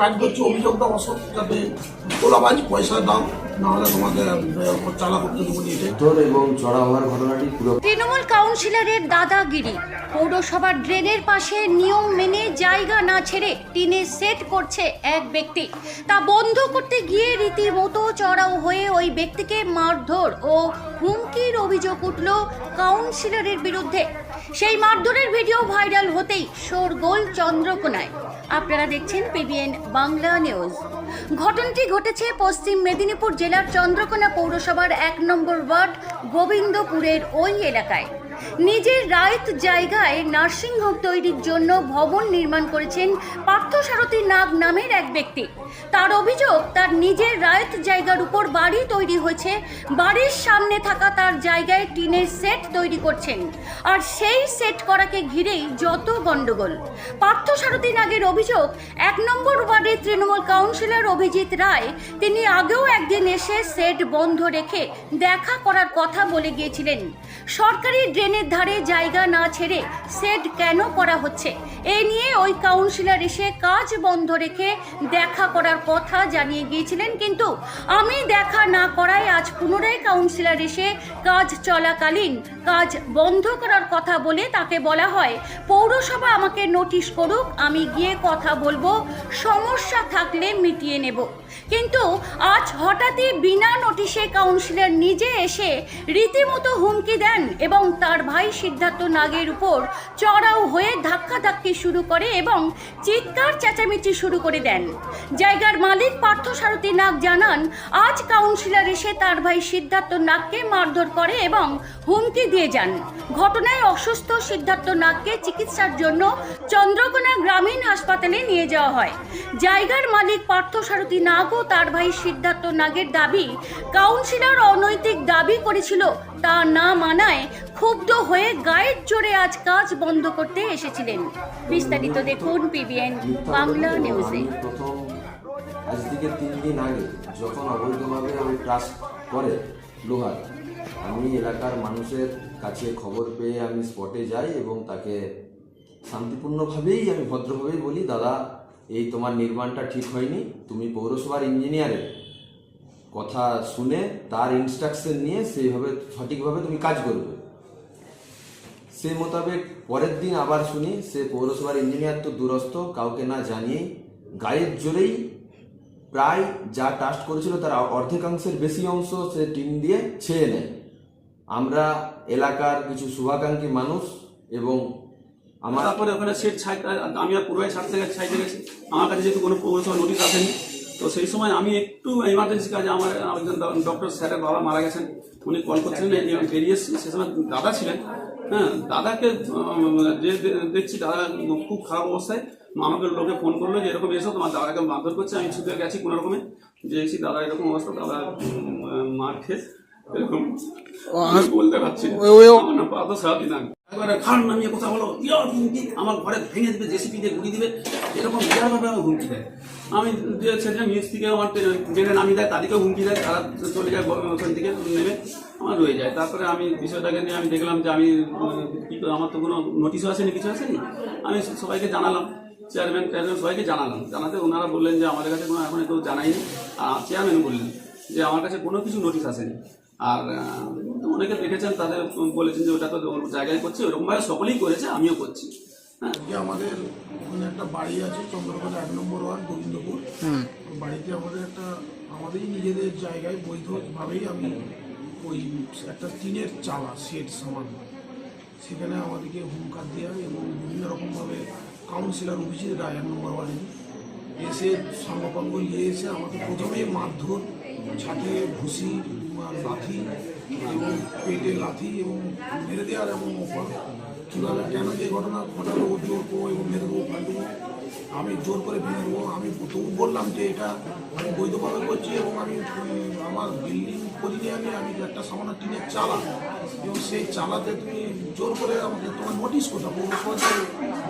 কাজ করছি অভিযোগটা অসৎ যাতে তোলাবাজ পয়সা দাও নাহলে তোমাকে চালা করতে দেবো নিজে। এবং চড়া হওয়ার ঘটনাটি পুরো তৃণমূল কাউন্সিলরের দাদাগিরি। পৌরসভার ড্রেনের পাশে নিয়ম মেনে জায়গা না ছেড়ে টিনে সেট করছে এক ব্যক্তি। তা বন্ধ করতে গিয়ে রীতিমতো চড়াও হয়ে ওই ব্যক্তিকে মারধর ও হুমকির অভিযোগ উঠল কাউন্সিলরের বিরুদ্ধে। সেই মারধরের ভিডিও ভাইরাল হতেই শোরগোল চন্দ্রকোনায়। আপনারা দেখছেন পিবিএন বাংলা নিউজ। ঘটনাটি ঘটেছে পশ্চিম মেদিনীপুর জেলার চন্দ্রকোনা পৌরসভার এক নম্বর ওয়ার্ড গোবিন্দপুরের ওই এলাকায়। নিজের রায়ত জায়গায় নার্সিংহোম তৈরির জন্য ভবন নির্মাণ করেছেন পার্থসারথী নাগ নামের এক ব্যক্তি। তার অভিযোগ, তার নিজের রায়ত জায়গার উপর বাড়ি তৈরি হয়েছে, বাড়ির সামনে থাকা তার জায়গায় টিনের সেট তৈরি করছেন। আর সেই সেট করাকে ঘিরেই যত গন্ডগোল পার্থসারথী নাগের অভিযোগ, এক নম্বর ওয়ার্ডের তৃণমূল কাউন্সিলর অভিজিৎ রায়, তিনি আগেও একদিন এসে সেট বন্ধ রেখে দেখা করার কথা বলে গিয়েছিলেন। সরকারি ড্রেনের ধারে জায়গা না ছেড়ে সেট কেন করা হচ্ছে? এ নিয়ে ওই কাউন্সিলর এসে কাজ বন্ধ রেখে দেখা করার কথা জানিয়ে গিয়েছিলেন, কিন্তু আমি দেখা না করায় আজ পুনরায় কাউন্সিলর এসে কাজ চলাকালীন কাজ বন্ধ করার কথা বলে তাকে বলা হয়, পৌরসভা আমাকে নোটিশ করুক, আমি গিয়ে কথা বলব, সমস্যা থাকলে মিটিয়ে নেব। কিন্তু আজ হঠাৎই বিনা নোটিশে কাউন্সিলর নিজে এসে রীতিমতো হুমকি দেন এবং তার ভাই সিদ্ধার্থ নাগের উপর চড়াও হয়ে ধাক্কাধাক্কি শুরু করে এবং চিৎকার চেঁচামেচি শুরু করে দেন। জায়গার মালিক পার্থ সারথী নাগ জানান, আজ কাউন্সিলর এসে তার ভাই সিদ্ধার্থ নাগকে মারধর করে এবং হুমকি দিয়ে যান। ঘটনায় অসুস্থ সিদ্ধার্থ নাগকে চিকিৎসার জন্য চন্দ্রকোনা গ্রামীণ হাসপাতালে নিয়ে যাওয়া হয়। জায়গার মালিক পার্থ সারথী নাগ ও তার ভাই সিদ্ধার্থ নাগের দাবি, কাউন্সিলর অনৈতিক দাবি করেছিল, তা না মানায় ক্ষুব্ধ হয়ে গায়ের জোরে আজ কাজ বন্ধ করতে এসেছিলেন। বিস্তারিত দেখুন পিবিএন বাংলা নিউজে আজ থেকে তিন দিন আগে যখন অবৈধভাবে ট্রাস্ট করে লোহার, আমি এলাকার মানুষের কাছে খবর পেয়ে আমি স্পটে যাই এবং তাকে শান্তিপূর্ণভাবেই আমি ভদ্রভাবেই বলি, দাদা এই তোমার নির্মাণটা ঠিক হয়নি, তুমি পৌরসভার ইঞ্জিনিয়ারের কথা শুনে তার ইনস্ট্রাকশন নিয়ে সেইভাবে সঠিকভাবে তুমি কাজ করবে। সে মোতাবেক পরের দিন আবার শুনি সে পৌরসভার ইঞ্জিনিয়ার তো দূরস্থ কাউকে না জানিয়ে গায়ের জোরেই প্রায় যা টাস্ট করেছিল তার অর্ধেকাংশের বেশি অংশ সে টিম দিয়ে ছেয়ে নেয়। আমরা এলাকার কিছু শুভাকাঙ্ক্ষী মানুষ এবং আমার তারপরে ওখানে সেট ছাই আমি আর পুরোই ছাড়তে গেছি ছাইতে গেছি। আমার কাছে যেহেতু কোনো পৌরসভা নোটিশ আসেনি তো সেই সময় আমি একটু এমার্জেন্সি কাজে আমার একজন ডক্টর স্যারের বাবা মারা গেছেন। উনি কল করছিলেন বেরিয়ে এসেছি। সে সময় দাদা ছিলেন। হ্যাঁ দাদাকে যে দেখছি দাদা খুব খারাপ অবস্থায়। আমাকে লোকে ফোন করল যে এরকম এসো তোমার দাদাকে মারধর করছে আমি ছুটে গেছি কোনো রকমে। যে এসি দাদা এরকম অবস্থা দাদা মার খেয়ে এরকম বলতে পারছি না। পার্থ সাহাবি নাম একবারে খান নামিয়ে কথা বলো। বিরাট হুমকি। আমার ঘরে ভেঙে দিবে, জেসিপি দিয়ে গুড়ি দিবে। এরকম বিরাটভাবে আমার হুমকি দেয়। আমি যে ছেলে মিস্ত্রিকে আমার ট্রেনে নামিয়ে দেয়, তাদেরকেও হুমকি দেয়, তারা চলে যায় ওখান থেকে নেমে আমার রয়ে যায়। তারপরে আমি বিষয়টাকে নিয়ে আমি দেখলাম যে আমি, কি আমার তো কোনো নোটিশও আসেনি, কিছু আসেনি। আমি সবাইকে জানালাম চেয়ারম্যান চেয়ারম্যান সবাইকে জানালাম। জানাতে ওনারা বললেন যে আমাদের কাছে কোনো এখন কেউ জানায়নি। আর চেয়ারম্যান বললেন যে আমার কাছে কোনো কিছু নোটিশ আসেনি। আর অনেকে দেখেছেন তাদের বলেছেন যে ওটা তো জায়গায় করছে ওরকমভাবে সকলেই করেছে আমিও করছি। হ্যাঁ। যে আমাদের ওখানে একটা বাড়ি আছে চন্দ্রকোনা এক নম্বর ওয়ার্ড গোবিন্দপুর। বাড়িতে আমাদের একটা আমাদেরই নিজেদের জায়গায় বৈধভাবেই আমি ওই একটা টিনের চালা সেট সামান্য সেখানে আমাদেরকে হুমকার দেওয়া এবং বিভিন্ন রকমভাবে কাউন্সিলর অভিজিৎ রায় এক নম্বর ওয়ার্ডে এসে সংগপঙ্গ নিয়ে এসে আমাকে প্রথমেই মারধর ছাতে ভুসি আর লাথি এবং পেটে লাথি এবং মেরে দেওয়ার এবং ওপর কীভাবে কেন যে ঘটনা ঘটালো ও জোর করব এবং মেরে দেবো ফালতু আমি জোর করে ভেঙে দেবো। আমি তবু বললাম যে এটা আমি বৈধভাবে করছি এবং আমি আমার বিল্ডিং করিনি আমি আমি একটা সামান্য টিনের চালা। এবং সেই চালাতে তুমি জোর করে আমাকে তোমার নোটিশ কোথাও পৌরসভাতে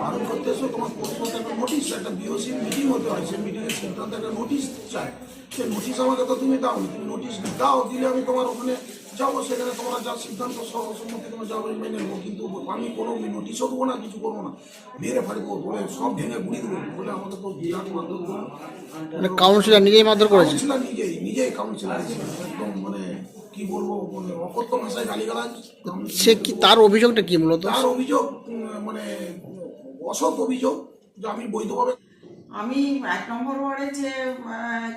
বারণ করতে এসো, তোমার পৌরসভাতে একটা নোটিশ একটা বিওসি মিটিং হতে হয়। সেই মিটিংয়ের সিদ্ধান্ত একটা নোটিশ চায় সেই নোটিশ আমাকে তো তুমি দাও তুমি নোটিশ দাও, দিলে আমি তোমার ওখানে যাব সেখানে তোমরা যা সিদ্ধান্ত সর্বসম্মতি তোমরা যাব মেনে নেব। কিন্তু আমি কোনো নোটিশও দেবো না কিছু করব না। মেরে ফাড়ি দেবো বলে সব ভেঙে গুড়ি দেবো বলে আমাকে তো বিরাট মারধর করল মানে কাউন্সিলর নিজেই মারধর করেছে? কাউন্সিলর নিজেই নিজেই কাউন্সিলর একদম মানে কি বলব মানে অকথ্য ভাষায় গালিগালাজ। সে কি তার অভিযোগটা কি মূলত? তার অভিযোগ মানে অসৎ অভিযোগ যে আমি বৈধভাবে আমি এক নম্বর ওয়ার্ডে যে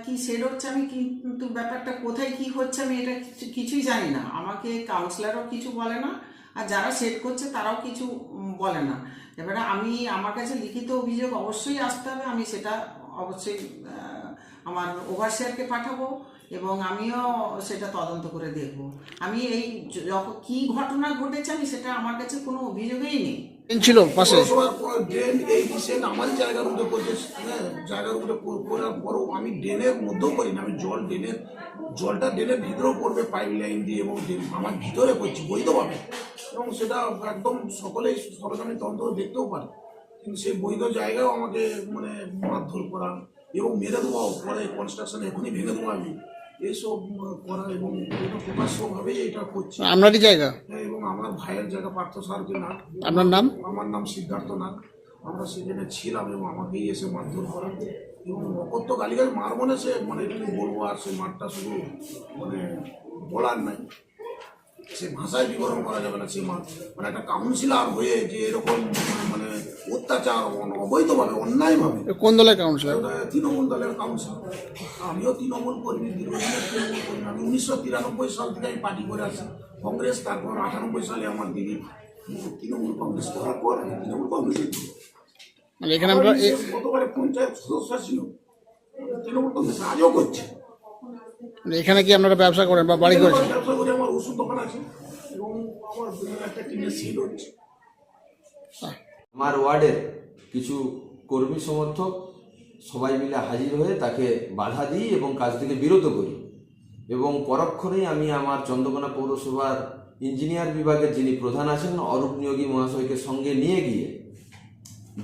কি সেট হচ্ছে, আমি কিন্তু ব্যাপারটা কোথায় কি হচ্ছে আমি এটা কিছু- কিছুই জানি না। আমাকে কাউন্সিলরও কিছু বলে না, আর যারা সেট করছে তারাও কিছু বলে না। এবারে আমি, আমার কাছে লিখিত অভিযোগ অবশ্যই আসতে হবে, আমি সেটা অবশ্যই আমার ওভারসিয়ারকে পাঠাবো এবং আমিও সেটা তদন্ত করে দেখব। আমি এই কি ঘটনা ঘটেছে আমি সেটা আমার কাছে কোনো অভিযোগই নেই। ছিল পাশে। ড্রেন এই রিসেন্ট হ্যাঁ জায়গার মধ্যে করার পরও আমি ড্রেনের মধ্যেও করি না আমি জল ড্রেনের, জলটা ড্রেনের ভিতরেও পড়বে পাইপ লাইন দিয়ে এবং আমার ভিতরে করছি, বৈধভাবে। এবং সেটা একদম সকলেই সরকারি তন্ত্র দেখতেও পারে। কিন্তু সেই বৈধ জায়গাও আমাকে মানে মারধর করা এবং মেরে দেওয়া পরে কনস্ট্রাকশন এখনই ভেঙে দেবো আমি এইসব করা এবং এটা প্রকাশ্যভাবেই এটা করছি। আপনারই জায়গা? হ্যাঁ, এবং আমার ভাইয়ের জায়গা পার্থ সারকে নাগ আপনার নাম? আমার নাম সিদ্ধার্থ নাগ আমরা সেখানে ছিলাম এবং আমাকেই এসে মারধর করা। এবং অকত্য গালিগাল মার মনে সে মানে কি বলব আর সে মারটা শুধু মানে বলার নাই। সে ভাষায় বিবরণ করা যাবে না সে মানে একটা কাউন্সিলর হয়ে যে এরকম মানে অত্যাচার অবৈধভাবে অন্যায়ভাবে। কোন দলের কাউন্সিলর তৃণমূল দলের কাউন্সিলর আমিও তৃণমূল কর্মী দীর্ঘদিনের তৃণমূল কর্মী আমি উনিশশো তিরানব্বই সাল থেকে আমি পার্টি করে আসি। কংগ্রেস তারপর আটানব্বই সালে আমার দিদি তৃণমূল কংগ্রেস করার পর তৃণমূল কংগ্রেসে ঢুকি। মানে এখানে আমরা আমার গতবারে পঞ্চায়েত সদস্য ছিল। তৃণমূল কংগ্রেস আজও করছে। মানে এখানে কি আপনারা ব্যবসা করেন বা বাড়ি করেছেন? আমার আমার ওয়ার্ডের কিছু কর্মী সমর্থক সবাই মিলে হাজির হয়ে তাকে বাধা দিই এবং কাজ থেকে বিরত করি। এবং পরক্ষণেই আমি আমার চন্দ্রকোনা পৌরসভার ইঞ্জিনিয়ার বিভাগের যিনি প্রধান আছেন, অরূপ নিয়োগী মহাশয়কে সঙ্গে নিয়ে গিয়ে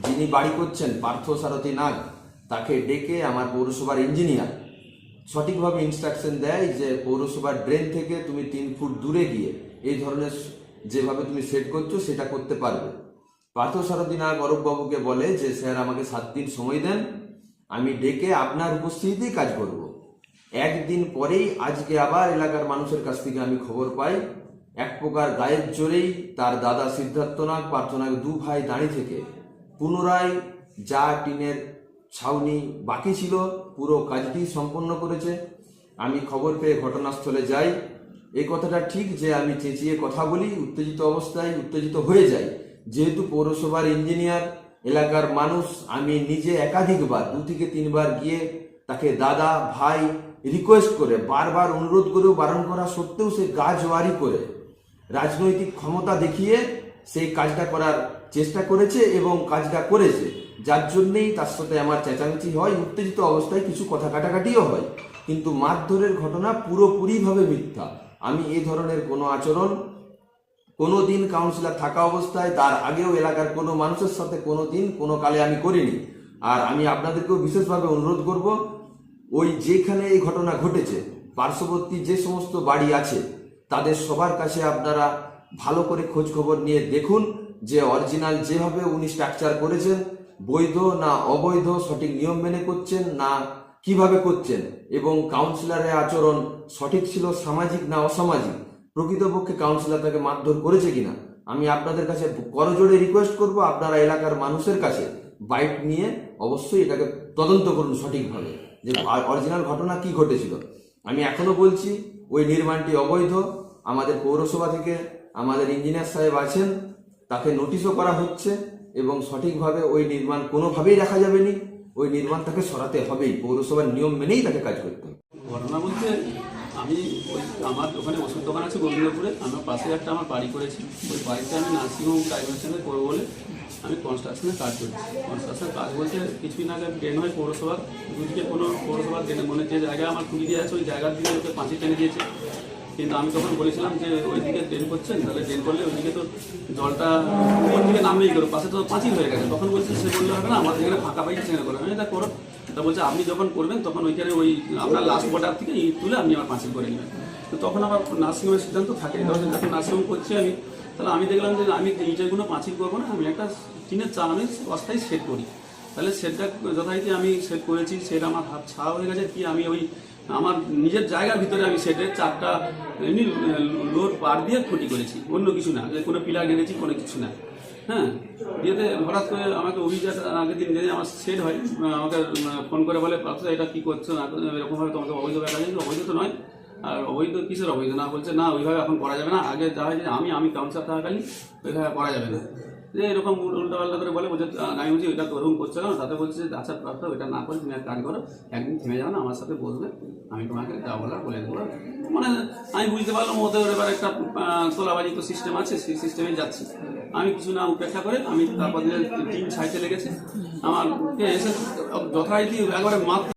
যিনি বাড়ি করছেন, পার্থ সারথী নাগ, তাকে ডেকে আমার পৌরসভার ইঞ্জিনিয়ার সঠিকভাবে ইনস্ট্রাকশন দেয় যে পৌরসভার ড্রেন থেকে তুমি তিন ফুট দূরে গিয়ে এই ধরনের যেভাবে তুমি সেট করছ, সেটা করতে পারবে। পার্থ সারথী নাগ অরূপবাবুকে বলে যে, স্যার, আমাকে সাত দিন সময় দেন। আমি ডেকে আপনার উপস্থিতিতেই কাজ করব। একদিন পরেই আজকে আবার এলাকার মানুষের কাছ থেকে আমি খবর পাই। এক প্রকার গায়ের জোরেই তার দাদা সিদ্ধার্থ নাগ দু ভাই দাঁড়িয়ে থেকে পুনরায় যা টিনের ছাউনি বাকি ছিল, পুরো কাজটি সম্পন্ন করেছে। আমি খবর পেয়ে ঘটনাস্থলে যাই। এই কথাটা ঠিক যে আমি চেঁচিয়ে কথা বলি, উত্তেজিত অবস্থায় উত্তেজিত হয়ে যাই। যেহেতু পৌরসভার ইঞ্জিনিয়ার, এলাকার মানুষ, আমি নিজে একাধিকবার, দু থেকে তিনবার গিয়ে তাকে দাদা, ভাই রিকোয়েস্ট করে, বারবার অনুরোধ করেও বারণ করা সত্ত্বেও সে গা জোয়ারি করে। রাজনৈতিক ক্ষমতা দেখিয়ে সেই কাজটা করার চেষ্টা করেছে এবং কাজটা করেছে। যার জন্যেই তার সাথে আমার চেঁচামেচি হয়, উত্তেজিত অবস্থায় কিছু কথা কাটাকাটিও হয়। কিন্তু মারধরের ঘটনা পুরোপুরিভাবে মিথ্যা। আমি এ ধরনের কোনো আচরণ, কোনো দিন কাউন্সিলর থাকা অবস্থায়, তার আগেও এলাকার কোনো মানুষের সাথে কোনো দিন, কোনো কালে আমি করিনি। আর আমি আপনাদেরকেও বিশেষভাবে অনুরোধ করব, ওই যেখানে এই ঘটনা ঘটেছে, পার্শ্ববর্তী যে সমস্ত বাড়ি আছে, তাদের সবার কাছে আপনারা ভালো করে খোঁজ খবর নিয়ে দেখুন যে অরিজিনাল যেভাবে উনি স্ট্রাকচার করেছেন বৈধ না অবৈধ সঠিক নিয়ম মেনে করছেন না কীভাবে করছেন? এবং কাউন্সিলরের আচরণ সঠিক ছিল সামাজিক না অসামাজিক? প্রকৃতপক্ষে কাউন্সিলর তাকে মারধর করেছে কিনা? আমি আপনাদের কাছে করজোড়ে রিকোয়েস্ট করব আপনারা এলাকার মানুষের কাছে বাইক নিয়ে অবশ্যই এটাকে তদন্ত করুন সঠিকভাবে যে অরিজিনাল ঘটনা কি ঘটেছিল। আমি এখনও বলছি, ওই নির্মাণটি অবৈধ। আমাদের পৌরসভা থেকে আমাদের ইঞ্জিনিয়ার সাহেব আছেন, তাকে নোটিশও করা হচ্ছে। এবং সঠিকভাবে ওই নির্মাণ কোনোভাবেই রাখা যাবে না ওই নির্মাণ তাকে সরাতে হবেই। পৌরসভার নিয়ম মেনেই তাকে কাজ করতে হবে। ঘটনা বলতে আমি ওই আমার ওখানে ওষুধ দোকান আছে গোবিন্দপুরে। আমার পাশে একটা আমার বাড়ি করেছি। ওই বাড়িতে আমি নার্সিংহোম ডাইমেনশনে করব বলে আমি কনস্ট্রাকশনের কাজ করছি। কনস্ট্রাকশনের কাজ বলতে কিছুদিন আগে ড্রেন হয় পৌরসভার। দুদিকে কোনো পৌরসভার ড্রেনে মানে যে জায়গায় আমার খুঁড়ি দিয়ে আছে, ওই জায়গার দিকে ওকে পাঁচি টেনে দিয়েছে। কিন্তু আমি তখন বলেছিলাম যে ওইদিকে ড্রেন করছেন, তাহলে ড্রেন করলে ওইদিকে তো জলটা উপর দিকে নামবেই করো, পাশে তো পাঁচিল হয়ে গেছে। তখন বলছে, সে বললে হবে না আমাদের এখানে ফাঁকা পাইছে সেখানে করো আমি এটা করো। তা বলছে, আপনি যখন করবেন, তখন ওইখানে ওই আপনার লাস্ট বর্ডার থেকে ইট তুলে আপনি আমার পাঁচিল করে নেবেন। তো তখন আমার নার্সিংহোমের সিদ্ধান্ত থাকে। ধরুন যখন নার্সিংহোম করছি আমি, তাহলে আমি দেখলাম যে আমি ইটেরগুলো পাঁচিল করব না, আমি একটা টিনের চাল আমি অস্থায়ী সেট করি। তাহলে সেটটা যথারীতি আমি সেট করেছি সেট আমার হাত ছাড়া হয়ে গেছে, কি আমি ওই আমার নিজের জায়গার ভিতরে আমি সেটের চারটা এমনি লোড পার দিয়ে ক্ষতি করেছি। অন্য কিছু না। যে কোনো পিলার গেড়েছি কোনো কিছু না। হ্যাঁ? ইয়েতে হঠাৎ করে আমাকে অভিযোগ আগের দিন যদি আমার সেট হয় আমাকে ফোন করে বলে প্রার্থনা এটা কী করছ? না এরকমভাবে তোমাকে অবৈধ ব্যাপার অবৈধ তো নয়। আর অবৈধ কিসের অবৈধ? না বলছে, না, ওইভাবে এখন করা যাবে না। আগে যা হয় যে আমি আমি কাউন্সিলর থাকাকালীন ওইভাবে করা যাবে না। যে এরকম উল্টা পাল্টা করে বলে, বলছে আমি বলছি ওইটা তোরকম করছে কেন? তাতে বলছে যে আচ্ছা প্রার্থনা, ওইটা না করে তুমি এক কাজ করো, একদিন থেমে যাবে না, আমার সাথে বসবে, আমি তোমাকে যা বলার বলে দেবো। মানে আমি বুঝতে পারলাম, ওদের এবার একটা তোলাবাজি তো সিস্টেম আছে, সেই সিস্টেমে যাচ্ছি। আমি কিছু না উপেক্ষা করে, আমি তারপর টিম ছাইতে লেগেছে। আমার এসে, যথারীতি একবারে মাত্র